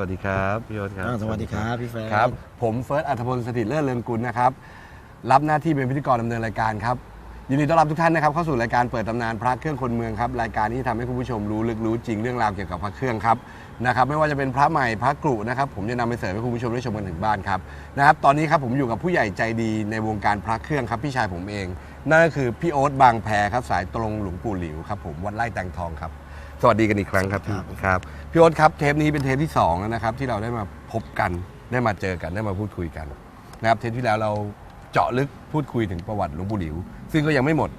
วัสดีครับพี่ยศครับ อ่าสวัสดีครับพี่แฟร์ครับ ผมเฟิร์สอัธพลสถิตเลิศเรืองกุลนะครับ รับหน้าที่เป็นพิธีกรดำเนินรายการครับ ยินดีต้อนรับทุกท่านนะครับ เข้าสู่รายการเปิดตำนานพระเครื่องคนเมืองครับ รายการที่ทำให้คุณผู้ชมรู้ลึกรู้จริงเรื่องราวเกี่ยวกับพระเครื่องครับนะครับ ไม่ว่าจะเป็นพระใหม่พระกรุนะครับ ผมจะนำไปเสิร์ฟให้คุณผู้ชมได้ชมกันถึงบ้านครับนะครับ ตอนนี้ครับผมอยู่กับผู้ใหญ่ใจดีในวงการพระเครื่องครับพี่ชายผมเอง นั่นก็คือพี่โอ๊ตบางแพครับสายตรงหลวงปู่หลิวครับผมวัดไร่แตงทองครับ สวัสดีกันอีกครั้งครับพี่ครับพี่โอ๊ตครับเทปนี้เป็นเทปที่สองแล้วนะครับที่เราได้มาพบกันได้มาเจอกันได้มาพูดคุยกันนะครับเทปที่แล้วเราเจาะลึกพูดคุยถึงประวัติหลวงปู่หลิว ซึ่งก็ยังไม่หมด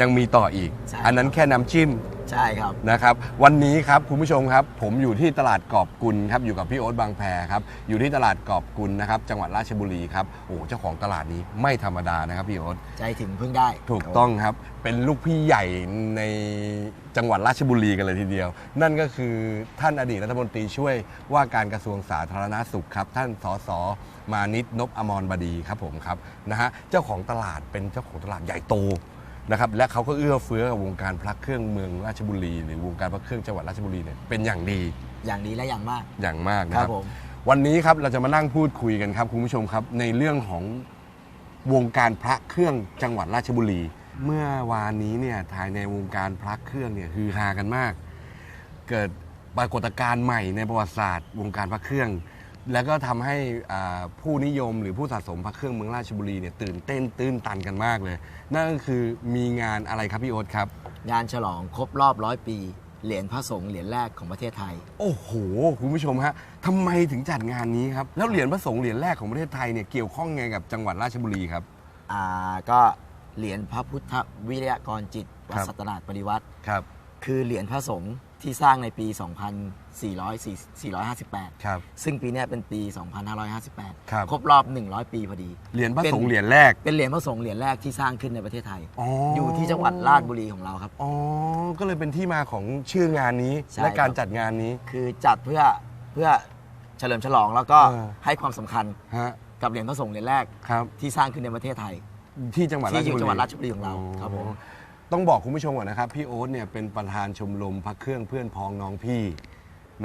ยังมีต่ออีก ใช่ อันนั้นแค่น้ำจิ้มใช่ครับ นะครับ วันนี้ครับคุณผู้ชมครับ ผมอยู่ที่ตลาดกอบกุลครับอยู่กับพี่โอ๊ตบางแพครับอยู่ที่ตลาดกอบกุลนะครับจังหวัดราชบุรีครับโอ้เจ้าของตลาดนี้ไม่ธรรมดานะครับพี่โอ๊ต ใจถึงพึ่งได้ถูกต้องครับ เป็นลูกพี่ใหญ่ในจังหวัดราชบุรีกันเลยทีเดียว นั่นก็คือท่านอดีตรัฐมนตรีช่วยว่าการกระทรวงสาธารณาสุขครับ ท่านสสมานิตนพอมรบดีครับผมครับนะฮะเจ้าของตลาดเป็นเจ้าของตลาดใหญ่โต นะครับและเขาก็เอื้อเฟื้อกับวงการพระเครื่องเมืองราชบุรี หรือวงการพระเครื่องจังหวัดราชบุรีเนี่ยเป็นอย่างดีอย่างดีและอย่างมาก อย่างมากนะคครัรับบผม วันนี้ครับเราจะมานั่งพูดคุยกันครับคุณผู้ชมครับในเรื่องของวงการพระเครื่องจังหวัดราชบุรี เมื่อวานนี้เนี่ยภายในวงการพระเครื่องเนี่ยฮือฮากันมาก เกิดปรากฏการณ์ใหม่ในประวัติศาสตร์ วงการพระเครื่อง แล้วก็ทำให้อ่าผู้นิยมหรือผู้สะสมพระเครื่องเมืองราชบุรีเนี่ยตื่นเต้นตื้นตันกันมากเลย นั่นก็คือมีงานอะไรครับพี่โอ๊ตครับ งานฉลองครบรอบร้อยปี เหรียญพระสงฆ์เหรียญแรกของประเทศไทย โอ้โห คุณผู้ชมฮะทำไมถึงจัดงานนี้ครับ แล้วเหรียญพระสงฆ์เหรียญแรกของประเทศไทยเนี่ยเกี่ยวข้องไงกับจังหวัดราชบุรีครับ อ่าก็เหรียญพระพุทธวิริยกรจิตวัดครับ สัตนาถปริวัติ ครับ คือเหรียญพระสงฆ์ ที่สร้างในปี 2458 ครับ ซึ่งปีเนี้ยเป็นปีครับ2558ครบรอบ 100 ปีพอดี เหรียญพระเป็นสงฆ์เหรียญแรก เป็นเหรียญพระสงฆ์เหรียญแรกที่สร้างขึ้นในประเทศไทย อ๋ออ อยู่ที่จังหวัดราชบุรีของเราครับ อ๋อ ก็เลยเป็นที่มาของชื่องานนี้ ใช่และการครับ จัดงานนี้ คือจัดเพื่อเพื่อเฉลิมฉลองแล้วก็เออ ให้ความสำคัญฮะ กับเหรียญพระสงฆ์เหรียญแรกครับ ที่สร้างขึ้นในประเทศไทย ที่จังหวัดที่ราชอยู่บุรีจังหวัดราชบุรีของเราอ๋อครับผม ต้องบอกคุณผู้ชมก่อนนะครับ พี่โอ๊ตเนี่ยเป็นประธานชมรมพระเครื่องเพื่อนพ้องน้องพี่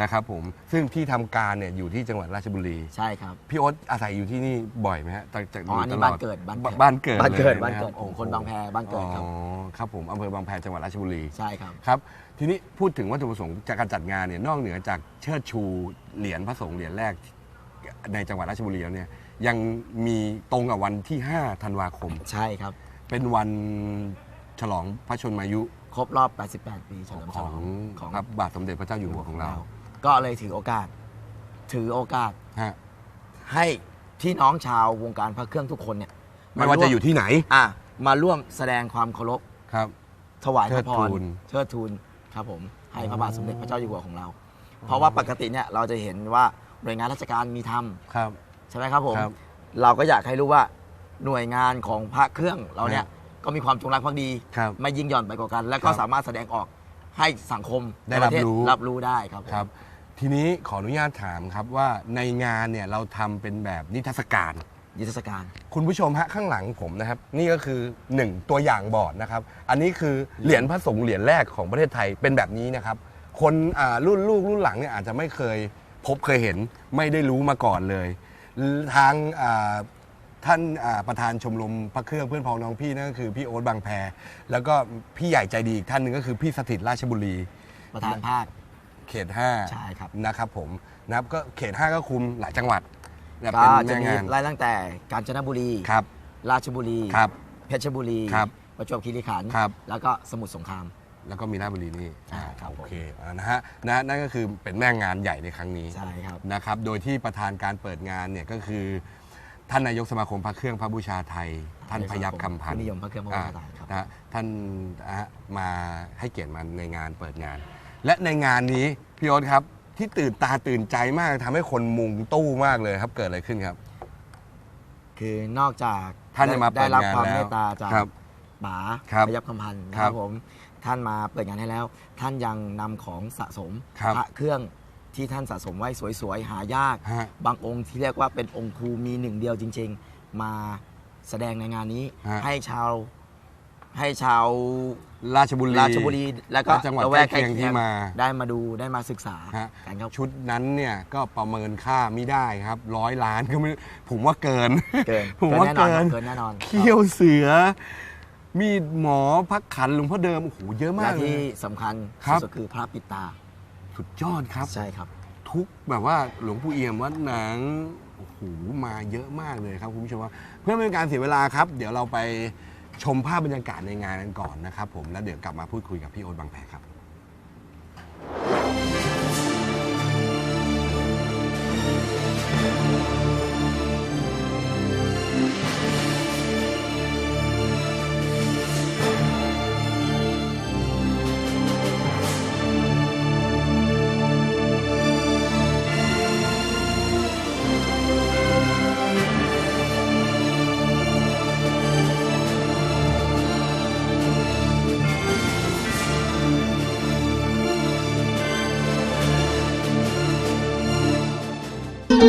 นะครับผมซึ่งที่ทำการเนี่ยอยู่ที่จังหวัดราชบุรี ใช่ครับ พี่โอ๊ตอาศัยอยู่ที่นี่บ่อยไหมฮะจากจากอ๋ออันนี้ยู่ตลบ้านเกิดบ้านเกิด บ้านเกิดบ้านเกิดลยะบ้านเกิดครับผมคนบางแพบ้านเกิดครับ อ๋อครับผมอำเภอบางแพจังหวัดราชบุรี ใช่ครับ ครับทีนี้พูดถึงวัตถุประสงค์จากการจัดงานเนี่ยนอกเหนือจากเชิดชูเหรียญพระสงฆ์เหรียญแรกในจังหวัดราชบุรีแล้วเนี่ยยังมีตรงกับวันที่ 5 ธันวาคม ใช่ครับ เป็นวัน ฉลองพระชนมายุครบรอบ 88 ปีเฉลิมขฉอลงองของพระบาทสมเด็จพระเจ้าอยู่หัวของเราก็เลยถือโอกาส ถือโอกาสฮะให้พี่น้องชาววงการพระเครื่องทุกคนเนี่ยไม่ว่าจะอยู่ที่ไหนอะมาร่วมแสดงความเคารพครับ ถวายพระพเทิรดทูล เชิดทูลครับผมให้พระบาทสมเด็จพระเจ้าอยู่หัวของเรา เพราะว่าปกติเนี่ยเราจะเห็นว่าหน่วยงานราชการมีทำ ครับ ใช่ไหมครับผม ครับเราก็อยากให้รู้ว่าหน่วยงานของพระเครื่องเราเนี่ย ก็มีความจงรักภักดี ครับไม่ยิ่งหย่อนไปกว่ากัน และก็ครับสามารถแสดงออกให้สังคมได้ในประเทศรับรู้ รับรู้ได้ครับผมครับ ทีนี้ขออนุญาตถามครับว่าในงานเนี่ยเราทำเป็นแบบนิทรรศการยุทธศการ คุณผู้ชมฮะข้างหลังผมนะครับ นี่ก็คือ 1 ตัวอย่างบอร์ดนะครับ อันนี้คือเหรียญพระสงฆ์เหรียญแรกของประเทศไทยเป็นแบบนี้นะครับ คนอ่ารุ่นลูกรุ่นหลังเนี่ยอาจจะไม่เคยพบเคยเห็นไม่ได้รู้มาก่อนเลย ทางอ่า ท่านอ่าประธานชมรมพระเครื่องเพื่อนพ้องน้องพี่นั่นก็คือพี่โอ๊ตบางแพแล้วก็พี่ใหญ่ใจดีอีกท่านหนึ่งก็คือพี่สถิตราชบุรี ประธานภาค เขตใช่ครับ5นะครับผมนะครับก็เขต 5 ก็คุมหลายจังหวัดนะก็เป็นจะแม่มีงานไล่ตั้งแต่กาญจนบุรี ครับ ราชบุรี ครับเพชรบุรี ครับประจวบคีรีขันธ์ครับ แล้วก็สมุทรสงคราม แล้วก็มีราชบุรีนี่ใช่ครับโอเคอ่านะฮะนะนั่นก็คือเป็นแม่งานใหญ่ในครั้งนี้ ใช่ครับ นะครับ โดยที่ประธานการเปิดงานเนี่ยก็คือ ท่านนายกสมาคมพระเครื่องพระบูชาไทย ท่านพยับคำพันธ์ผู้นิยมพระเครื่องพระบูชาไทยครับอ่นะฮะท่านนะฮะมาให้เกียรติมาในงานเปิดงาน และในงานนี้พี่โอ๊ตครับที่ตื่นตาตื่นใจมากทำให้คนมุงตู้มากเลยครับเกิดอะไรขึ้นครับ คือนอกจากท่านจะมาเปิได้ดรับงานความแล้วเมตตาจากครับป๋าครับพยับคำพันธ์นะคครัรับบผมท่านมาเปิดงานให้แล้ว ท่านยังนำของสะสมครับพระเครื่อง ที่ท่านสะสมไว้สวยๆ หายาก ฮะ บางองค์ที่เรียกว่าเป็นองค์ครูมีหนึ่งเดียวจริง ๆ มาแสดงในงานนี้ ฮะ ให้ชาวให้ชาวราชบุรีราชบุรีแล้วก็และจังหวัดละแวกใกล้เคียงที่มา ได้มาดูได้มาศึกษาฮะ กันครับ ชุดนั้นเนี่ยก็ประเมินค่าไม่ได้ครับร้อยล้านก็ไม่ผมว่าเกิน เกินผมว่าเกิเกินนแน่นอนครับเกินแน่นอนเขี้ยวเสือ มีดหมอพักขันหลวงพ่อเดิมโอ้โหเยอะมาและกเลที่ย สำคัญครับสุดคือพระปิดตา สุดยอดครับ ใช่ครับ ทุกแบบว่าหลวงปู่เอี่ยมวัดหนังโอ้โหมาเยอะมากเลยครับคุณผู้ชมว่าเพื่อไม่เป็นการเสียเวลาครับ เดี๋ยวเราไปชมภาพบรรยากาศในงานกันก่อนนะครับผมแล้วเดี๋ยวกลับมาพูดคุยกับพี่โอ๊ตบางแพครับ ไล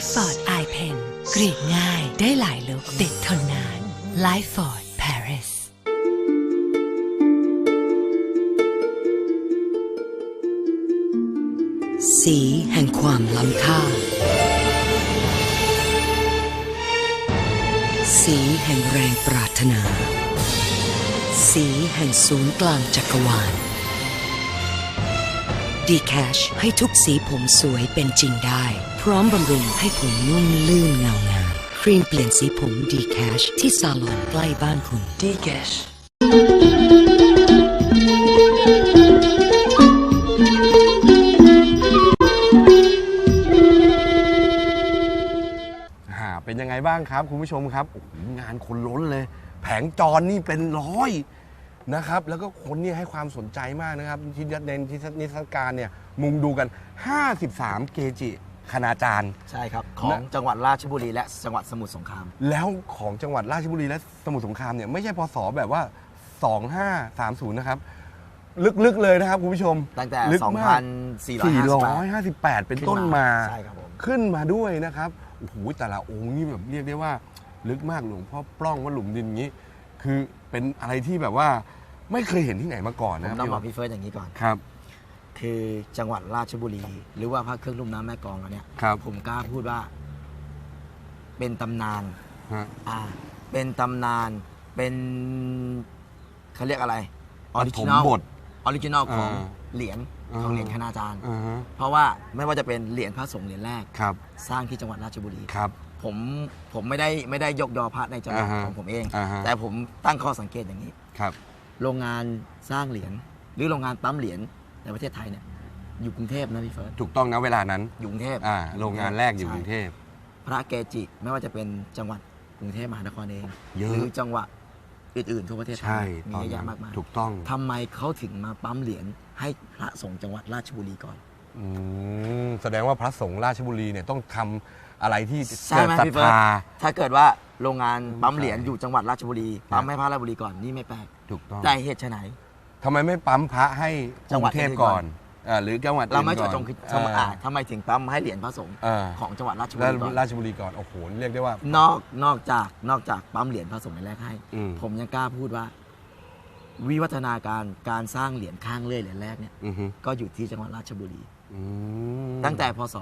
ฟ์ฟอร์ดไอเพนกรีดง่ายได้หลายลุกติดทนนานไลฟ์ฟอร์ดปารีส สีแห่งความล้ำค่า สีแห่งแรงปรารถนา สีแห่งศูนย์กลางจักรวาลดีแคชให้ทุกสีผมสวยเป็นจริงได้ พร้อมบำรุงให้ผมนุ่มลื่นเงางามครีมเปลี่ยนสีผมดีแคชที่ซาลอนใกล้บ้านคุณดีแคช เป็นยังไงบ้างครับ คุณผู้ชมครับโอ้โหงานคนล้นเลย แผงจรนี่เป็นร้อยนะครับ แล้วก็คนนี่ให้ความสนใจมากนะครับที่ยัดเน้นที่นิทรรศการเนี่ยมุงดูกัน 53 เกจิคณาจารย์ ใช่ครับ ของจังหวัดราชบุรีและจังหวัดสมุทรสงคราม แล้วของจังหวัดราชบุรีและสมุทรสงครามเนี่ยไม่ใช่พศแบบว่า 2530 นะครับ ลึกๆเลยนะครับคุณผู้ชมตั้งแต่ ลึกมาก2458 458เป็นต้นมา ใช่ครับผม ขึ้นมาด้วยนะครับ โอ้โหแต่ละองค์นี่แบบเรียกได้ว่าลึกมากหลวงพ่อปล้องว่าหลุมดินอย่างนี้ คือเป็นอะไรที่แบบว่าไม่เคยเห็นที่ไหนมาก่อนผนะคมรับต้องบอกพี่พี่เฟิร์สอย่างนี้ก่อน ครับ คือจังหวัดราชบุรี หรือว่าพระเครื่องลุ่มน้ำแม่กลองเราเนี่ย ครับผมกล้าพูดว่า เป็นตำนานฮะอ่าเป็นตำนานเป็นเขาเรียกอะไรอปอริฐจิมนอลบท ออริจินอลของอ่า เหรียญอ่า ของเหรียญคณาจารย์อ่าฮะเพราะว่าไม่ว่าจะเป็นเหรียญพระสงฆ์เหรียญแรกครับ สร้างที่จังหวัดราชบุรีครับ ผมผมไม่ได้ไม่ได้ยกยอพระในจังหวัดอ่าฮะของผมเองอ่าฮะแต่ผมตั้งข้อสังเกตอย่างนี้ครับ โรงงานสร้างเหรียญหรือโรงงานปั๊มเหรียญในประเทศไทยเนี่ยอยู่กรุงเทพนะพี่เฟิร์สถูกต้องนะเวลานั้นอยู่กรุงเทพอ่าโรงงานแรกอยู่กรุงเทพ พระเกจิไม่ว่าจะเป็นจังหวัดกรุงเทพมหานครเองเยอะหรือจังหวัดอื่นๆทั่วประเทศไทใช่ยมีตอนเยอะนั้แยะนมากมายถูกต้องทำไมเขาถึงมาปั๊มเหรียญ ให้พระสงฆ์จังหวัดราชบุรีก่อน อืมแสดงว่าพระสงฆ์ราชบุรีเนี่ยต้องทำอะไรที่ใช่เกิดไหมศรัทพี่เฟิร์สธา ถ้าเกิดว่าโรงงานปั๊มเหรียญใช่อยู่จังหวัดราชบุรีปั๊มให้พระราชบุรีก่อนนี่ไม่แปลกถูกต้องแต่เหตุไฉน ทำไมไม่ปั๊มพระให้จังหวัดกรุเทพอื่นก่ก่ออนนอ่าหรือจังหวัดเราไม่อื่นเจาะก่อนจงคือเอ่ออ่าทำไมถึงปั๊มให้เหรียญพระสงฆ์เออของจังหวัดราชบุแล้วรีก่อนราชบุรีก่อนโอ้โหเรียกได้ว่า นอกนอกจากนอกจากปั๊มเหรียญพระสงฆ์เหรียญแรกให้ อืม ผมยังกล้าพูดว่า วิวัฒนาการการสร้างเหรียญข้างเลื่อยเหรียญแรกเนี่ยอือฮึก็อยู่ที่จังหวัดราชบุรี อืมตั้งแต่พศ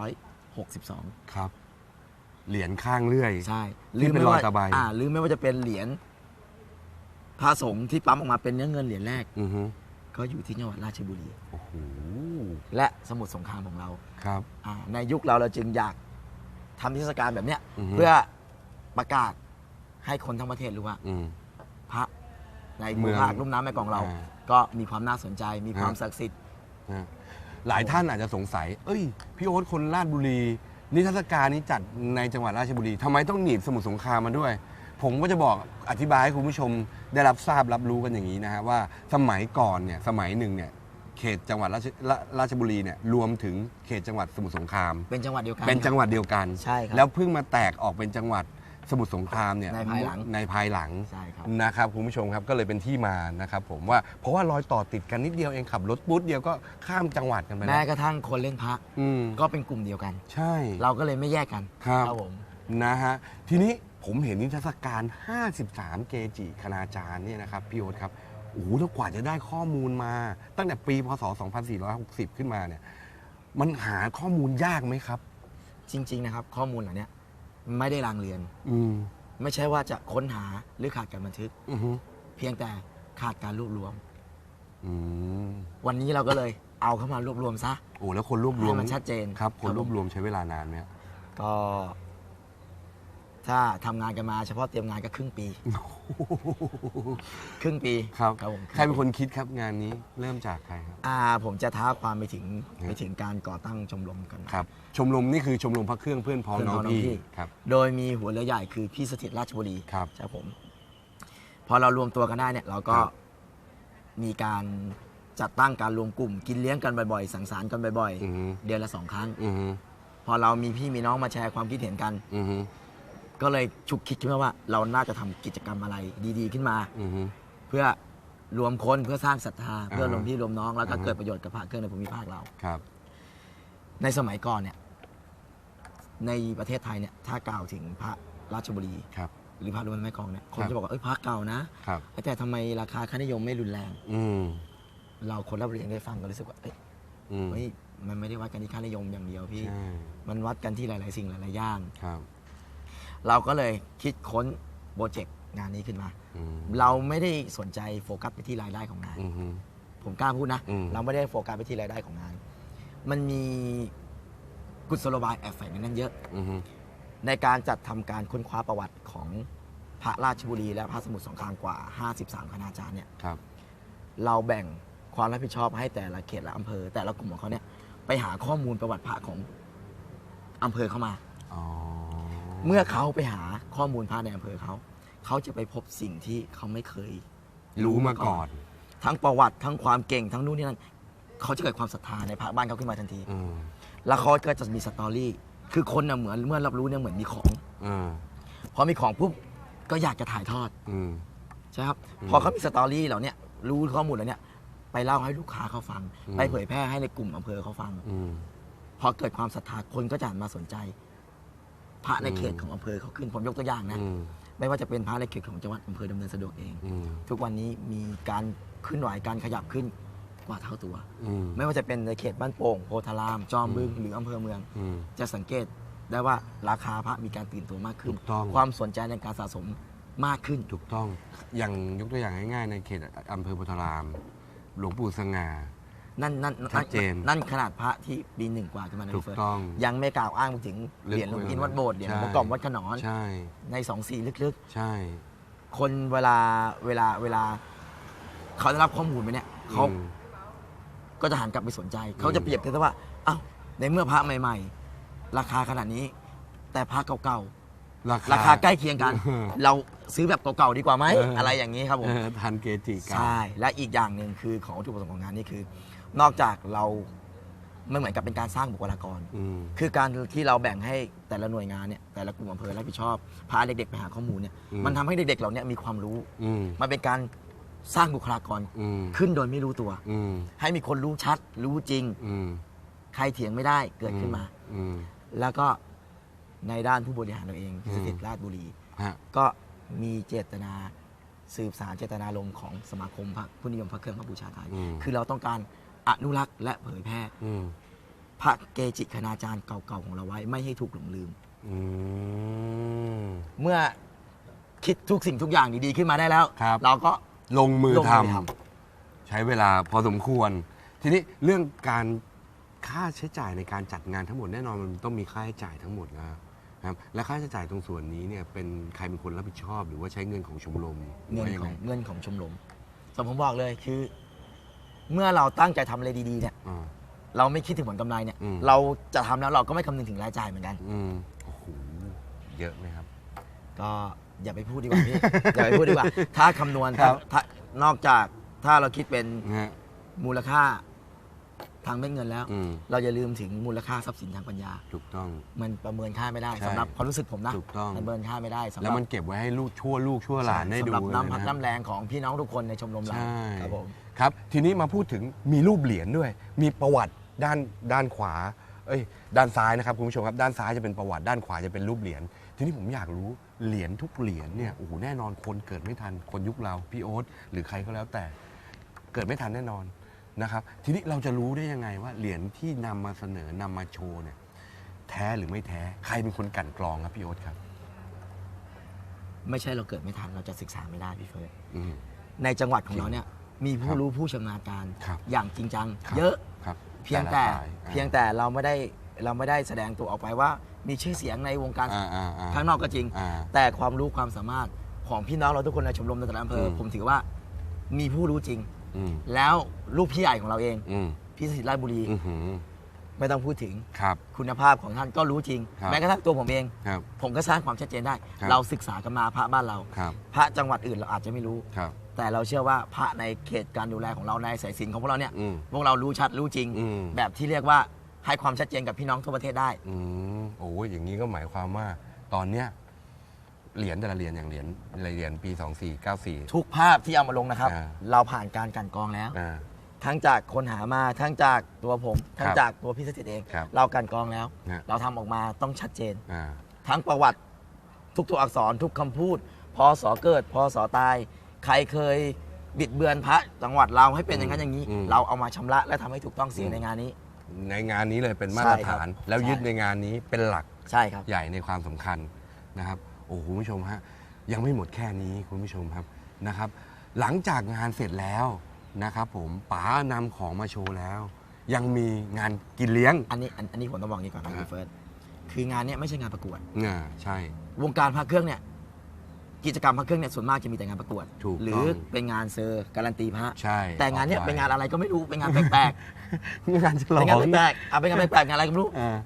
2462 ครับ เหรียญข้างเลื่อย ใช่ที่เป็นรอยว่าตะไบ อ่าหรือไม่ว่าจะเป็นเหรียญพระสงฆ์ที่ปั๊มออกมาเป็นเนื้อเงินเหรียญแรก อือฮึก็อยู่ที่จังหวัดราชบุรี โอ้โหและสมุทรสงครามของเราครับ อ่าในยุคเราเราจึงอยากทำเทศกาลแบบเนี้ยอือฮึ เพื่อประกาศให้คนทั้งประเทศรู้ว่า อืมพระ ในเมืภูองมิภาคลุ่มน้ำแม่กลองเรา อ่าก็มีความน่าสนใจมีความฮะ ศักดิ์สิทธิ์ นะหลายท่านอาจจะสงสัย เอ้ย พี่โอ๊ตคนราชบุรี นิทรรศการนี้จัดในจังหวัดราชบุรีทำไมต้องหนีบสมุทรสงครามมาด้วย ผมก็จะบอกอธิบายให้คุณผู้ชมได้รับทราบรับรู้กันอย่างนี้นะฮะว่าสมัยก่อนเนี่ยสมัยหนึ่งเนี่ยเขตจังหวัดราชราราชบุรีเนี่ยรวมถึงเขตจังหวัดสมุทรสงคราม เป็นจังหวัดเดียวกัน เป็นจังหวัดเดียวกัน ใช่ครับ แล้วเพิ่งมาแตกออกเป็นจังหวัด สมุทรสงครามเนี่ยในภายหลังในภายหลังใช่ครับ นะครับคุณผู้ชมครับก็เลยเป็นที่มานะครับผมว่าเพราะว่ารอยต่อติดกันนิดเดียวเองขับรถปุ๊บเดียวก็ข้ามจังหวัดกันไปแม้แล้วกระทั่งคนเล่นพระอืมก็เป็นกลุ่มเดียวกัน ใช่ เราก็เลยไม่แยกกันครับ ผม นะฮะทีนี้ผมเห็นนิทรรศการ 53 เกจิคณาจารย์เนี่ยนะครับพี่โอ๊ตครับโอ้โหแล้วกว่าจะได้ข้อมูลมา ตั้งแต่ปีพศ 2460 ขึ้นมาเนี่ย มันหาข้อมูลยากไหมครับ จริง ๆ นะครับ ข้อมูลเหล่านี้ ไม่ได้รางเรียน อืมไม่ใช่ว่าจะค้นหาหรือขาดการบันทึก อือฮึเพียงแต่ขาดการรวบรวม อืมวันนี้เราก็เลยเอาเข้ามารวบรวมซะ โอ้แล้วคนรวบรวมให้มันชัดเจนครับ คครันบรวบรวมใช้เวลานานไหมฮะก็ ถ้าทำงานกันมาเฉพาะเตรียมงานก็ครึ่งปี ครึ่งปีครับครับผมใครเป็นคนคิดครับงานนี้เริ่มจากใครครับ อ่าผมจะท้าความไปถึงครับไปถึงการก่อตั้งชมรมกัน ครับช มรมนี่คือชมรมพระเครื่องเพื่อนพ้องเพื่อนน้องพ้องน้องพี่พี่ครับ โดยมีหัวเรือใหญ่คือพี่สถิตราชบุรีครับใช่ผม พอเรารวมตัวกันได้เนี่ย เราก็ครับมีการจัดตั้งการรวมกลุ่ม กินเลี้ยงกันบ่อยๆ สังสรรค์กันบ่อยอือฮึๆเดือนละสองครั้งอือฮึพอเรามีพี่มีน้องมาแชร์ความคิดเห็นกันอือฮึก็เลยฉุกคิดขึ้นมาว่า เราน่าจะทำกิจกรรมอะไรดี ๆ ขึ้นมาอือฮึเพื่อรวมคนเพื่อสร้างศรัทธา เพื่ออ่ารวมพี่รวมน้องแล้วก็อ่าฮะเกิดประโยชน์กับพระเครื่องในภูมิภาคเราครับ ในสมัยก่อนเนี่ย ในประเทศไทยเนี่ยถ้ากล่าวถึงพระราชบุรีครับ หรือพระรวมแม่กลองเนี่ยคนครับจะบอกว่าเอ้ยพระเก่านะครับแต่ทำไมราคาค่านิยมไม่รุนแรง อืมเราคนรับเรียนได้ฟังก็รู้สึกว่าเอ้ยอืมเฮ้ยมันไม่ได้วัดกันที่ค่านิยมอย่างเดียวพี่ใช่มันวัดกันที่หลาย ๆ สิ่งหลาย ๆ อย่างครับ เราก็เลยคิดค้นโปรเจกต์งานนี้ขึ้นมาอืมเราไม่ได้สนใจโฟกัสไปที่รายได้ของงานอือฮึผมกล้าพูดนะอืมเราไม่ได้โฟกัสไปที่รายได้ของงาน มันมี กุศโลบายแอบแฝงในนั้นเยอะ อือฮึในการจัดทำการค้นคว้าประวัติของพระราชบุรีและพระสมุทรสงครามกว่า 53 คณาจารย์เนี่ย ครับ เราแบ่งความรับผิดชอบให้แต่ละเขตและอำเภอ แต่ละกลุ่มของเขาเนี่ยไปหาข้อมูลประวัติพระของอำเภอเข้ามา อ๋อเมื่อเขาไปหาข้อมูลพระในอำเภอเขาเขาจะไปพบสิ่งที่เขาไม่เคย รู้มาก่อน ทั้งประวัติทั้งความเก่งทั้งนู่นนี่นั่นเขาจะเกิดความศรัทธาในพระบ้านเขาขึ้นมาทันที อืม แล้วเขาก็จะมีสตอรี่ คือคนน่ะเหมือนเมื่อรับรู้เนี่ยเหมือนมีของ อ่าพอมีของปุ๊บก็อยากจะถ่ายทอดอืม ใช่ครับอืมพอเขามีสตอรี่เหล่าเนี้ยรู้ข้อมูลเหล่าเนี้ยไปเล่าให้ลูกค้าเขาฟัง อืม ไปเผยแพร่ให้ในกลุ่มอำเภอเขาฟัง อืม พอเกิดความศรัทธาคนก็จะหันมาสนใจ พระในเขตอืมของอำเภอเขาขึ้น ผมยกตัวอย่างนะ อืม ไม่ว่าจะเป็นพระในเขตของจังหวัดอำเภอดำเนินสะดวกเอง อืม ทุกวันนี้มีการขึ้นไหวการขยับขึ้น กว่าเท่าตัว อืม ไม่ว่าจะเป็นในเขตบ้านโป่งโพธาราม จอมบึงหรืออำเภอเมือง อืม จะสังเกตได้ว่าราคาพระมีการตื่นตัวมากขึ้น ถูกต้อง ความสนใจในการสะสมมากขึ้น ถูกต้อง อย่างยกตัวอย่างง่ายๆ ในเขตอำเภอโพธาราม หลวงปู่สง่า นั่นนั่นชัดเจนนั่นขนาดพระที่ปีหนึ่งกว่าขึ้นมาในถูกเฟิร์สต้องยังไม่กล่าวอ้างไปถึงเหรียญหลวงลึกอินวัดโบสถ์เหรียญหลวงใช่พ่อกล่อมวัดขนอน ใช่ ในสองสีลึกใช่ ๆ คนเวลาเวลาเวลา เขาได้รับข้อมูลไปเนี่ยเขาอืม ก็จะหันกลับไปสนใจ เขาจะเปรียบเทียบว่าอ้าวในเมื่อพระใหม่ ๆ ราคาขนาดนี้ แต่พระเก่าๆราคาใกล้เคียงกันเออเราซื้อแบบเก่าๆดีกว่าไหมเอออ อะไรอย่างนี้ครับผม เออทันเกจิกัน ใช่ และอีกอย่างหนึ่งคือของวัตถุประสงค์ของงานนี่คือ นอกจากเราไม่เหมือนกับเป็นการสร้างบุคลากร อืม คือการที่เราแบ่งให้แต่ละหน่วยงานเนี่ยแต่ละกลุ่มอำเภอรับผิดชอบพาเด็กๆไปหาข้อมูลเนี่ยอืม มันทำให้เด็กๆเราเนี่ยมีความรู้ อืม มันเป็นการ สร้างบุคลากรอืมขึ้นโดยไม่รู้ตัว อืมให้มีคนรู้ชัด รู้จริง อืมใครเถียงไม่ได้เกิดขึ้นมา อืม แล้วก็ในด้านผู้บริหารเราเองอืม สถิตราชบุรี ฮะก็มีเจตนาสืบสารเจตนารมณ์ของสมาคมพระผู้นิยมพระเครื่องพระบูชาไทย อืมคือเราต้องการอนุรักษ์และเผยแพร่ อืมพระเกจิคณาจารย์เก่าๆของเราไว้ ไม่ให้ถูกหลงลืม อืม เมื่อคิดทุกสิ่งทุกอย่างดีๆขึ้นมาได้แล้ว ครับ เราก็ ลงมือลงทมือทำใช้เวลาพอสมควร ทีนี้เรื่องการค่าใช้จ่ายในการจัดงานทั้งหมดแน่นอนมันต้องมีค่าใช้จ่ายทั้งหมดนะครับและค่าใช้จ่ายตรงส่วนนี้เนี่ยเป็นใครเป็นคนรับผิดชอบ หรือว่าใช้เงินของชมรมหรือเงินว่ายัของไงเงินของชมรมสมผมบอกเลยคือ เมื่อเราตั้งใจทำอะไรดีๆเนี่ย อ่า เราไม่คิดถึงผลกำไรเนี่ย อืม เราจะทำแล้วเราก็ไม่คำนึงถึงรายจ่ายเหมือนกัน อืมโอ้โหเยอะไหมครับ ก็ อย่าไปพูดดีกว่าพี่ อย่าไปพูดดีกว่า ถ้าคำนวณครับถ้าถ้านอกจากถ้าเราคิดเป็นนะฮะ มูลค่าทางเม็ดเงินแล้ว อืม เราอย่าลืมถึงมูลค่าทรัพย์สินทางปัญญา ถูกต้อง มันประเมินค่าไม่ได้ใช่สำหรับความรู้สึกผมนะถูกต้อง มันประเมินค่าไม่ได้สำหแล้รัวบมันเก็บไว้ให้ลูกชั่วลูกชั่วหลานได้ดูสำหรับน้ำพักเลยะน้ำแรงของพี่น้องทุกคนในชมรมเราใช่ครับผม ครับทีนี้มาพูดถึงมีรูปเหรียญด้วย มีประวัติด้านด้านขวา เอ้ย ด้านซ้ายนะครับคุณผู้ชมครับ ด้านซ้ายจะเป็นประวัติด้านขวาจะเป็นรูปเหรียญทีนี้ผมอยากรู้ เหรียญทุกเหรียญเนี่ยโอ้โหแน่นอนคนเกิดไม่ทันคนยุคเราพี่โอ๊ตหรือใครก็แล้วแต่เกิดไม่ทันแน่นอนนะครับ ทีนี้เราจะรู้ได้ยังไงว่าเหรียญที่นำมาเสนอนำมาโชว์เนี่ยแท้หรือไม่แท้ใครเป็นคนกลั่นกรองครับพี่โอ๊ตครับ ไม่ใช่เราเกิดไม่ทันเราจะศึกษาไม่ได้พี่เฟิร์สอืม ในจังหวัดของเราเนี่ยมีผู้ครับรู้ผู้ชำนาญการ ครับอย่างจริงจังครับเยอะ ครับเพียงแต่ละสายอ่า เพียงแต่เราไม่ได้ เราไม่ได้แสดงตัวออกไปว่า มีชื่อเสียงในวงการอ่าอ่าอ่าข้างนอกก็จริงอ่าแต่ความรู้ความสามารถของพี่น้องเราทุกคนในชมรมในแต่ละอำเภออมผมถือว่ามีผู้รู้จริงอืมแล้วลูกพี่ใหญ่ของเราเองอืมพี่สถิตราชบุรีอือหือไม่ต้องพูดถึงครับคุณภาพของท่านก็รู้จริงครับแม้กระทั่งตัวผมเองครับผมก็สร้างความชัดเจนได้ครับเราศึกษากันมาพระบ้านเราครับพระจังหวัดอื่นเราอาจจะไม่รู้ครับแต่เราเชื่อว่าพระในเขตการดูแลของเราในสายสินของพวกเราเนี่ยอืมพวกเรารู้ชัดรู้จริงอืมแบบที่เรียกว่า ให้ความชัดเจนกับพี่น้องทั่วประเทศได้ อืมโอ้ยอย่างนี้ก็หมายความว่า ตอนเนี้ยเหรียญแต่ละเหรียญอย่างเหรียญเหรียญปี 2494 ทุกภาพที่เอามาลงนะครับ อ่า เราผ่านการกลันกรองแล้ว อ่า ทั้งจากคนหามาทั้งจากตัวผม ทั้งครับจากตัวพี่สถิตเอง ครับเรากลันกรองแล้ว ฮะ เราทำออกมาต้องชัดเจน อ่า ทั้งประวัติทุกตัวอักษรทุกคำพูดพอสอเกิดพอสอตาย ใครเคยบิดเบือนพระจังหวัดเราให้เป็นอย่างนั้นอย่างนี้ อืมเราเอามาชำระและทำให้ถูกต้องเสียในงานนี้ ในงานนี้เลยเป็นมาตรใช่ครับฐาน แล้วยึดใช่ในงานนี้เป็นหลักใช่ครับ ใหญ่ในความสำคัญนะครับ โอ้โหคุณผู้ชมฮะยังไม่หมดแค่นี้คุณผู้ชมครับนะครับ หลังจากงานเสร็จแล้วนะครับ ผมป๋านำของมาโชว์แล้ว ยังมีงานกินเลี้ยง อันนี้อันอันนี้ผมต้องบอกนี้ก่อนนะครัคุบณเฟิร์สคืองานเนี้ยไม่ใช่งานประกวดอ่าใช่ วงการพระเครื่องเนี่ย กิจกรรมพระเครื่องเนี่ยส่วนมากจะมีแต่งานประกวด ถูกหรืต้อองเป็นงานเซอร์การันตีพระ ใช่แต่งานเนี้ยออกไว้เป็นงานอะไรก็ไม่รู้ เป็นงานแปลกงานฉๆลอเป็นงานงแปลกๆอะเป็นงานแปลกๆงานอะไรก็ไม่รู้ อ่า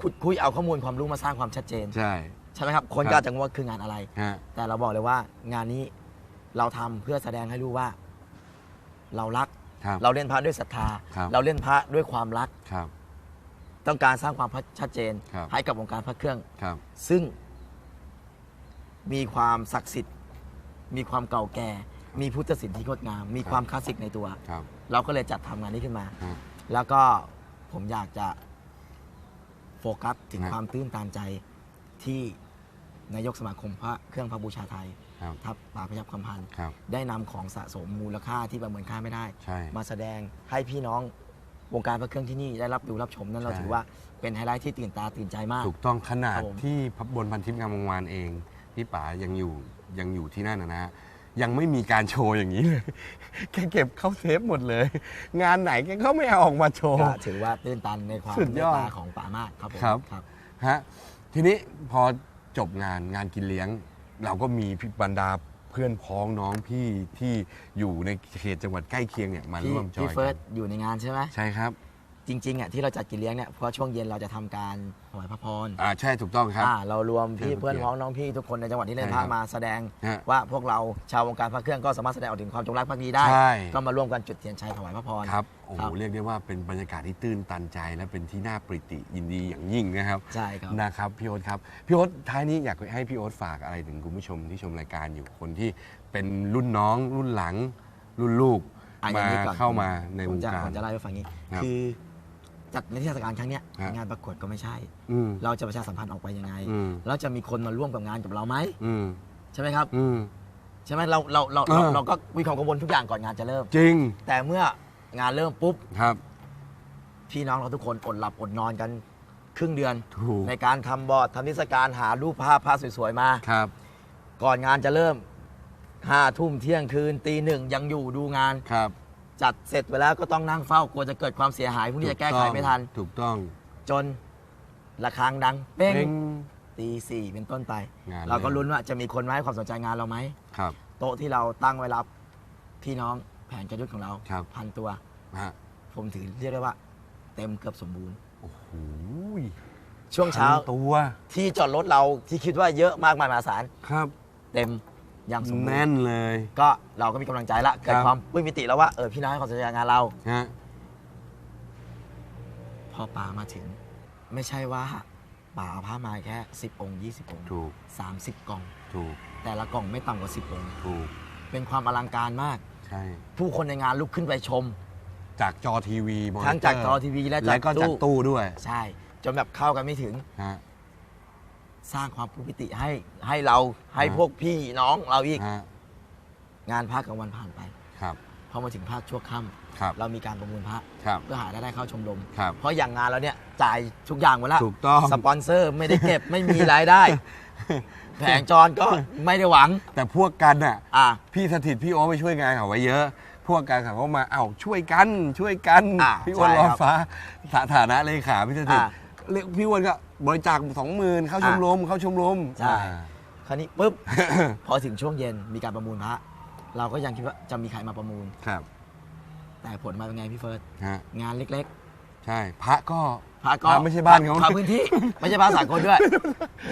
ขุดคุยเอาข้อมูลความรู้มาสร้างความชัดเจน ใช่ ใช่ไหมครับ คนครับก็อาจจะงงว่าคืองานอะไร ฮะแต่เราบอกเลยว่างานนี้เราทำเพื่อแสดงให้รู้ว่า เรารัก ครับ เราเล่นพระด้วยศรัทธา ครับ เราเล่นพระด้วยความรัก ครับ ต้องการสร้างความชัดเจน ครับ ให้กับวงการพระเครื่อง ครับ ซึ่ง มีความศักดิ์สิทธิ์ มีความเก่าแก่ มีพุทธศิลป์ที่งดงาม มีความคลาสสิกในตัว ครับ เราก็เลยจัดทำงานนี้ขึ้นมา ฮะ แล้วก็ผมอยากจะโฟกัสถึงฮะ ความตื้นตันใจที่นายกสมาคมพระเครื่องพระบูชาไทยครับ ทัพป่าพยับคำพันธ์ ครับ ได้นำของสะสมมูลค่าที่ประเมินค่าไม่ได้ ใช่ มาแสดงให้พี่น้องวงการพระเครื่องที่นี่ได้รับดูรับชมนั้นเราใช่ ถือว่าเป็นไฮไลท์ที่ตื่นตาตื่นใจมาก ถูกต้องขนาคดรับผมที่พระบนพันทิพย์งามวงวานเอง ที่ป๋ายังอยู่ยังอยู่ที่นั่นนะนะฮะยังไม่มีการโชว์อย่างนี้เลย แกเก็บเข้าเซฟหมดเลย งานไหนแกก็ไม่เอาออกมาโชว์ ก็ถือว่าตื้นตันในความสุดเมยตอด ตาของป่ามากครับผมครับ ครับ ฮะทีนี้พอจบงานงานกินเลี้ยง เราก็มีพี่บรรดาเพื่อนพ้องน้องพี่ที่อยู่ในเขตจังหวัดใกล้เคียงเนี่ยมาพี่ร่วมจอพี่ยเฟิกัร์สนอยู่ในงานใช่ไหมใช่ครับ จริงๆอะที่เราจัดกินเลี้ยงเนี่ยเพราะช่วงเย็นเราจะทำการถวายพระพรอ่าใช่ถูกต้องครับ อ่าเรารวมพี่เชิญเพื่อนเกียรติพ้องน้องพี่ทุกคนในจังหวัดที่เล่นใช่พครัระบมาแสดง ฮะว่าพวกเราชาววงการพระเครื่องก็สามารถแสดงออกถึงความจงรักภักดีได้ ใช่ ก็มาร่วมกันจุดเทียนชัยถวายพระพร ครับโอ้โหครับเรียกได้ว่าเป็นบรรยากาศที่ตื้นตันใจ และเป็นที่น่าปริติยินดีอย่างยิ่งนะครับใช่ครับ นะครับพี่โอ๊ตครับพี่โอ๊ตท้ายนี้อยากให้พี่โอ๊ตฝากอะไรถึงคุณผู้ชมที่ชมรายการอยู่คนที่เป็นรุ่นน้อง รุ่นหลัง รุ่นลูกอะอมาย่างนี้ก่อนเข้ามาในผวมงจะการผมจะเล่าให้ฟังนี้ ครับ คือ จัดในเทศกาลครั้งเนี้ยฮะ งานประกวดก็ไม่ใช่ อืม เราจะประชาสัมพันธ์ออกไปยังไง อืม แล้วจะมีคนมาร่วมกับงานกับเราไหมอืมใช่ไหมครับ อืม ใช่ไหมเราเราเราเราเออเราก็มีความกังวลทุกอย่างก่อนงานจะเริ่ม จริงแต่เมื่องานเริ่มปุ๊บ ครับ พี่น้องเราทุกคนอดหลับอดนอนกันครึ่งเดือน ถูก ในการทำบอร์ดทำนิทรรศการหารูปภาพภาพสวยๆมา ครับ ก่อนงานจะเริ่มห้าทุ่มเที่ยงคืนตีหนึ่งยังอยู่ดูงาน ครับ จัดเสร็จไปแล้วก็ต้องนั่งเฝ้ากลัวจะเกิดความเสียหายพวกนี้จะแก้ไขไม่ทัน ถูกต้องจนระฆังดังเป้งเป้งตีสี่เป็นต้นไปงานเราก็เริ่มลุ้นว่าจะมีคนมาให้ความสนใจงานเราไหมครับ โต๊ะที่เราตั้งไว้รับพี่น้องแผนกระยุทธ์ของเราครับพันตัวฮะผมถือเรียกได้ว่า เต็มเกือบสมบูรณ์โอ้โหช่วงเช้าพันตัว ที่จอดรถเราที่คิดว่าเยอะมากมายมหาศาลครับ เต็ม อย่างสมบูรแน่ณ์นเลย ก็เราก็มีกำลังใจละเกิดครับความปลื้มปิติแล้วว่าเออพี่น้องให้ความสนใจงานเราฮะพอป๋ามาถึง ไม่ใช่ว่าป๋าเอาผ้ามาแค่ 10 องค์ 20 องค์ถูก30 กล่องถูก แต่ละกล่องไม่ต่ำกว่า 10 องค์ถูก เป็นความอลังการมาก ใช่ ผู้คนในงานลุกขึ้นไปชม จากจอทีวีมอนิเตอร์ทั้งจากจอทีวีและและก็จากจากตู้ตู้ด้วย ใช่ จนแบบเข้ากันไม่ถึงฮะ สร้างความปลื้มปิติให้ให้เราให้ฮะพวกพี่น้องเราอีก ฮะงานภาคกลางวันผ่านไปครับ พอมาถึงภาคชั่วค่ครับำเรามีการประมูลพระครับเพื่อหารายได้เข้าชมรม ครับ เพราะอย่างงานเราเนี่ยจ่ายทุกอย่างหมดแล้วถูกต้อง สปอนเซอร์ไม่ได้เก็บ ไม่มีรายได้ แผงจรก็ไม่ได้หวัง แต่พวกกันอะ อะ พี่สถิตพี่โอไปช่วยงานเขาไว้เยอะ พวกกันเขาก็มาเอ้าช่วยกันช่วยกัน อ่าพี่อ้วนใช่รอครับฟ้าสถานะเลขาพี่สถิตอ่า เรียกพี่อ้วนก็ บริจาคสองหมื่นเข้าชมรมเข้าชมรม ใช่อ่าคราวนี้ปุ๊บ พอถึงช่วงเย็นมีการประมูลพระเราก็ยังคิดว่าจะมีใครมาประมูล ครับ แต่ผลมาเป็นไงพี่เฟิร์สฮะ งานเล็ก ใช่ พระก็ ๆ พระก็พระไม่ใช่บ้านเขา พระพื้นที่ ไม่ใช่พระสากลด้วย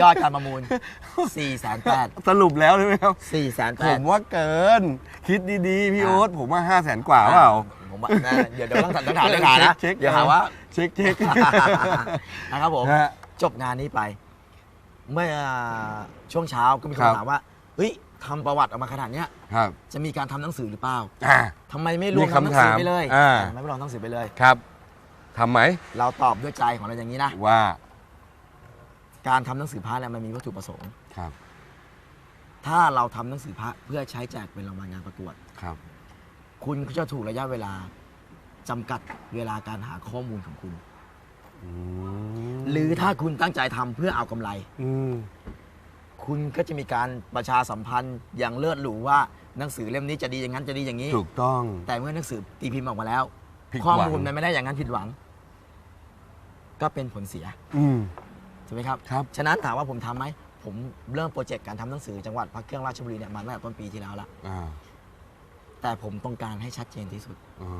ยอดการประมูล4ี่แสนแปดสรุปแล้วใช่ไหมครับ สี่แสนแปผด มว่าเกิน คิดดีๆ พี่อ่า โอ๊ตผมว่า5 0 0แสนกว่าเปล่าผมว่านะเดี๋ยวเดี๋ยวต้องถามต้องถามต้องถามนะเช็คเดี๋ยวหาว่า เช็คเช็ค นะครับผม ฮะ จบงานนี้ไป เมื่อช่วงเช้าก็มีคครันบถามว่าเฮ้ยทำประวัติออกมาขนาดเนี้ยครับจะมีการทำหนังสือหรือเปล่าอ่า ทำไมไม่รวมมีทำหนังสือคำถามไปเลยอ่า ทำไมไม่รวมหนังสือไปเลย ครับทำไหมเราตอบด้วยใจของเราอย่างนี้นะ ว่าการทำหนังสือพระเนี่ยมันมีวัตถุประสงค์ ครับถ้าเราทำหนังสือพระเพื่อใช้แจกเป็นรางวัลงานประกวด ครับ คุณก็จะถูกระยะเวลาจำกัดเวลาการหาข้อมูลของคุณอืม หรือถ้าคุณตั้งใจทำเพื่อเอากำไร อืม คุณก็จะมีการประชาสัมพันธ์อย่างเลิศหรูว่าหนังสือเล่มนี้จะดีอย่างนั้นจะดีอย่างนี้ ถูกต้อง แต่เมื่อหนังสือตีพิมพ์ออกมาแล้ว ผิดหวัง ข้อมูลมันไม่ได้อย่างนั้นผิดหวัง ก็เป็นผลเสียอืม ถูกไหมครับครับ ฉะนั้นถามว่าผมทำไหมผมเริ่มโปรเจกต์การทำหนังสือจังหวัดพระเครื่องราชบุรีเนี่ยมาตั้งแต่ต้นปีที่แล้วละอ่าแต่ผมต้องการให้ชัดเจนที่สุด อ๋อ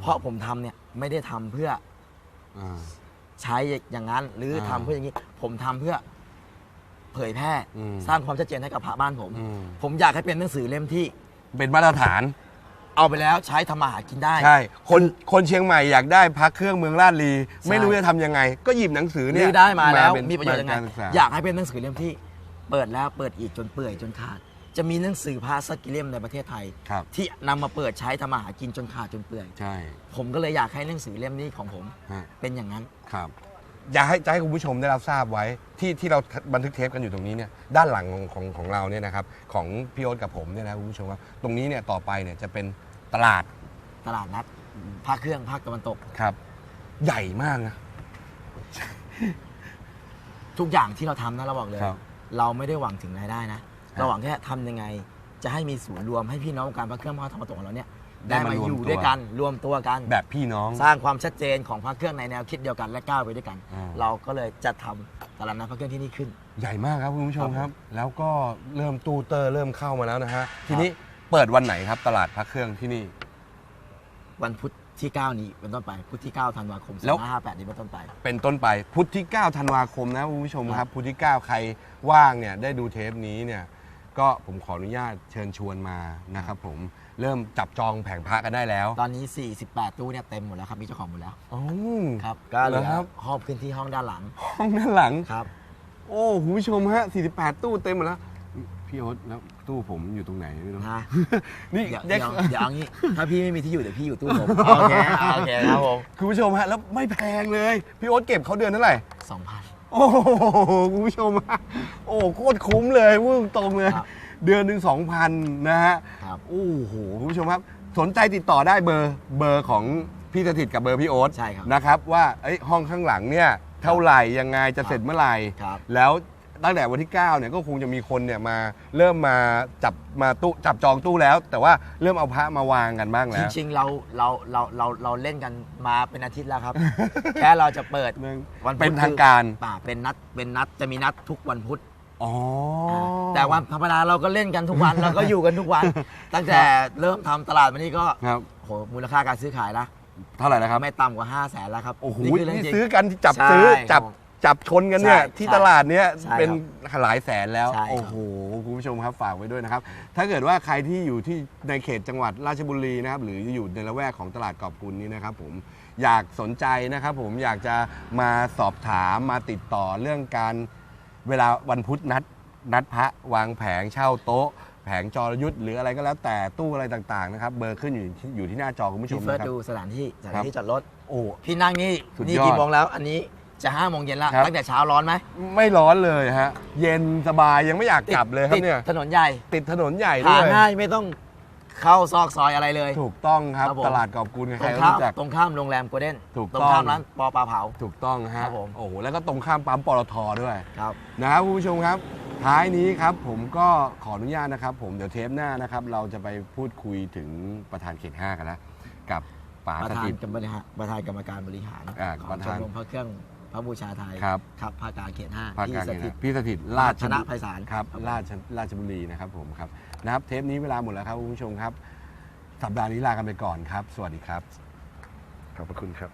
เพราะผมทำเนี่ยไม่ได้ทำเพื่อ อ่า ใช้อย่างนั้น หรือทำอ่าเพื่ออย่างนี้ ผมทำเพื่อเผยแพร่อืมสร้างความชัดเจนให้กับพระบ้านผม อืม ผมอยากให้เป็นหนังสือเล่มที่ เป็นมาตรฐาน เอาไปแล้วใช้ทำมาหากินได้ ใช่ คนคนเชียงใหม่อยากได้พักเครื่องเมืองลาดลีใช่ไม่รู้จะทำยังไง ก็หยิบหนังสือหเนี่รืยอได้มาแล้วเป็มีประโยชน์ยังไงการศึกษาอยากให้เป็นหนังสือเล่มที่ เปิดแล้วเปิดอีกจนเปื่อยจนขาด จะมีหนังสือพระสักกี่เล่มในประเทศไทย ครับ ที่นำมาเปิดใช้ทำมาหากินจนขาดจนเปื่อย ใช่ผมก็เลยอยากให้หนังสือเล่มนี้ของผม ฮะเป็นอย่างนั้น ครับ อยากให้จะให้คุณผู้ชมได้รับทราบไว้ที่ที่เราบันทึกเทปกันอยู่ตรงนี้เนี่ยด้านหลังของของของเราเนี่ยนะครับของพี่โอ๊ตกับผมเนี่ยนะคุณผู้ชมครับตรงนี้เนี่ยต่อไปเนี่ยจะเป็นตลาดตลาดนัดภาคเครื่องภาคตะวันตก ครับ ใหญ่มากนะ ทุกอย่างที่เราทำนะเราบอกเลย ครับ เราไม่ได้หวังถึงรายได้นะครับ เราหวังแค่ทำยังไง จะให้มีศูนย์รวมให้พี่น้องวงการพระเครื่องภาคตะวันตกของเราเนี่ยได้ได้มามาร่วมอยู่ตัวด้วยกันรวมตัวกัน แบบพี่น้อง สร้างความชัดเจนของพระเครื่องในแนวคิดเดียวกันและก้าวไปด้วยกัน อ่า เราก็เลยจะทำตลาดนัดพระเครื่องที่นี่ขึ้น ใหญ่มากครับคุณผู้ชมครับครับ แล้วก็เริ่มตู้เตอร์เริ่มเข้ามาแล้วนะฮะ ทีนี้เปิดวันไหนครับตลาดพระเครื่องที่นี่ วันพุธที่ 9 นี้เป็นต้นไปพุธที่ 9 ธันวาคมแล้ว 2558 นี้เป็นต้นไป เป็นต้นไปพุธที่ 9 ธันวาคมนะคุณผู้ชมคครัรับบพุธที่ 9 ใครว่างเนี่ยได้ดูเทปนี้เนี่ย ก็ผมขออนุญาตเชิญชวนมานะครับผมเริ่มจับจองแผงพระกันได้แล้วตอนนี้ 48 ตู้เนี่ยเต็มหมดแล้วครับมีเจ้าของหมดแล้วอ๋อ ครับก็เหลืเหรออครับ หอบขึ้นที่ห้องด้านหลังห้องด้านหลัง ครับ โอ้คุณผู้ชมฮะ 48 ตู้เต็มหมดแล้ว พี่โอ๊ตแล้วตู้ผมอยู่ตรงไหนไม่รู้นะนี่เดี๋ยวเด็เดี๋กยวเดี๋ยวเอางี้ ถ้าพี่ไม่มีที่อยู่เดี๋ยวพี่อยู่ตู้ผมโอเคโอเคครับผมคุณผู้ชมฮะ แล้วไม่แพงเลย พี่โอ๊ตเก็บเขาเดือนเท่าไหร่ 2,000 โอ้โหคุณผู้ชมฮะโอ้โคตรคุ้มเลยพูดตรงๆเลย ครับเดือนหนึ่งสองพันนะฮะครับ โอ้โหคุณผู้ชมครับ สนใจติดต่อได้เบอร์เบอร์ของพี่สถิตกับเบอร์พี่โอ๊ตใช่ครับ นะครับว่าเอ้ยห้องข้างหลังเนี่ยเท่าไหร่ยังไงจะเสร็จเมื่อไหร่ ครับ แล้ว ตั้งแต่วันที่9เนี่ยก็คงจะมีคนเนี่ยมาเริ่มมาจับมาตู้จับจองตู้แล้ว แต่ว่าเริ่มเอาพระมาวางกันบ้างจแล้ว ริงๆเราเราเราเราเราเล่นกันมาเป็นอาทิตย์แล้วครับ แค่เราจะเปิดหนึ่งวันพุธเป็นทางการป่าเป็นนัดเป็นนัดจะมีนัดทุกวันพุธอ๋อ แต่วันธรรมดาเราก็เล่นกันทุกวัน เราก็อยู่กันทุกวัน ตั้งแต่เริ่มทำตลาดมานี่ก็ครับ โหมูลค่าการซื้อขายนะเท่าไหร่นะครับ ไม่ต่ำกว่า5 0 0แสนแล้วครับโอ้โหนี่คือเรื่องจนี่ริง ซื้อกันจับใช่ซื้อจับครับ จับชนกันเนี่ยใช่ที่ใช่ตลาดเนี่ยใช่เป็นหลายแสนแล้ว ใช่ครับโอ้โหคุณผู้ชมครับฝากไว้ด้วยนะครับ ถ้าเกิดว่าใครที่อยู่ที่ในเขตจังหวัดราชบุรีนะครับหรืออยู่ในละแวกของตลาดกอบกุลนี้นะครับผมอยากสนใจนะครับผมอยากจะมาสอบถามมาติดต่อเรื่องการเวลาวันพุธนัดนัดพระวางแผงเช่าโต๊ะ แผงจรยุทธ์หรืออะไรก็แล้วแต่ตู้อะไรต่างๆนะครับเบอร์ขึ้นอยู่ที่อยู่ที่หน้าจอคุณผู้ชพี่มเฟิร์สนะครับ ดูสถานที่สครัถานบที่จอดรถโอ้ พี่นั่งนี่สุดนี่ยอดกี่โมงแล้ว อันนี้ จะห้าโมงเย็นแล้วครับ ตั้งแต่เช้าร้อนไหมไม่ร้อนเลยฮะ เย็นสบายยังไม่อยากกลับเลยครับติดเนี่ยถนนใหญ่ติดถนนใหญ่ด้หาวยง่ายไม่ต้องเข้าซอกซอยอะไรเลย ถูกต้องครับ ครับผม ตลาดกอบกุลตใครรงก็ข้ามรู้จัก ตรงข้ามโรงแรมโกลเด้นถูกตรงต้องข้ามร้านปอปลาเผา ถูกต้องฮะครับผม โอ้โหแล้วก็ตรงข้ามปั๊มปตทด้วย ครับ นะครับคุณผู้ชมครับ ท้ายนี้ครับผมก็ขออนุญาตนะครับ ผมเดี๋ยวเทปหน้านะครับ เราจะไปพูดคุยถึงประธานเขต 5 กันนะกับป๋าประสธานถิต กรรมบริหารประธานกรรมการบริหารอ่าของประชธาน มรมพระเครื่อง พระบูชาไทยครับ ครับภาคกลางเขตห้าภาคที่กลางสเขตถิต5พี่สถิตราชชนะไพศาลครับครับราชราชบุรีนะครับผมครับนะครับ เทปนี้เวลาหมดแล้วครับคุณผู้ชมครับ สัปดาห์นี้ลากันไปก่อนครับ สวัสดีครับ ขอบพระคุณครับ